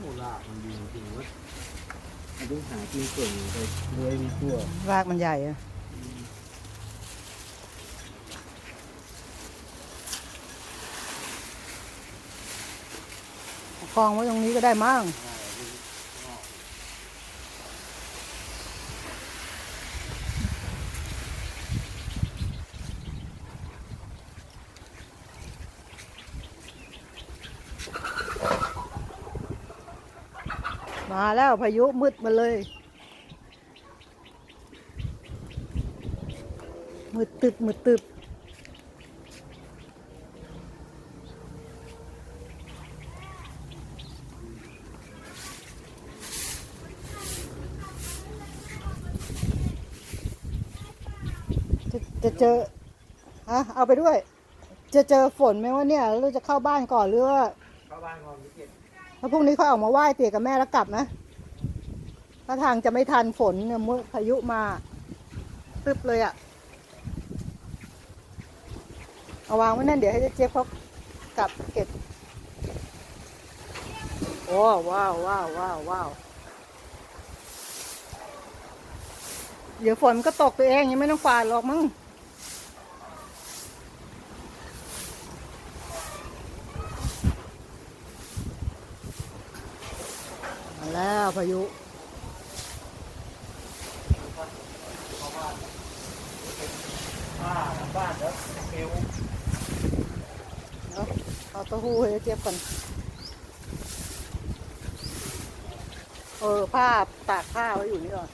โอ้ลากมันดีจริงเว้ยมันต้องหากินเก่งไปด้วยมีทั่วรากมันใหญ่อะคลองไว้ตรงนี้ก็ได้มั้ง มาแล้วพายุมืดมาเลย มืดตึบมืดตึบจะจะเจอฮะเอาไปด้วย จะเจอฝนไหมว่าเนี่ยหรือจะเข้าบ้านก่อนหรือว่าเข้าบ้านก่อนพี่เก็บ แล้วพรุ่งนี้เขาออกมาไหว้เตี่ยกับแม่แล้วกลับนะถ้าทางจะไม่ทันฝนเนี่ยมืดพายุมาตึบเลยอะ่ะ เอาวางไว้นั่นเดี๋ยวให้เจ๊เจี๊ยบเขากลับเก็บโอ้ว้าวว้าวว้าวว้าวเดี๋ยวฝนมันก็ตกตัวเองยังไม่ต้องฝาดหรอกมั้ง มาแล้วพายุบ้านบ้านแล้วเอวเอาเต้าหู้ให้เจ๊เจี๊ยบก่อนเออผ้าตากผ้าไว้อยู่นี่ก่อน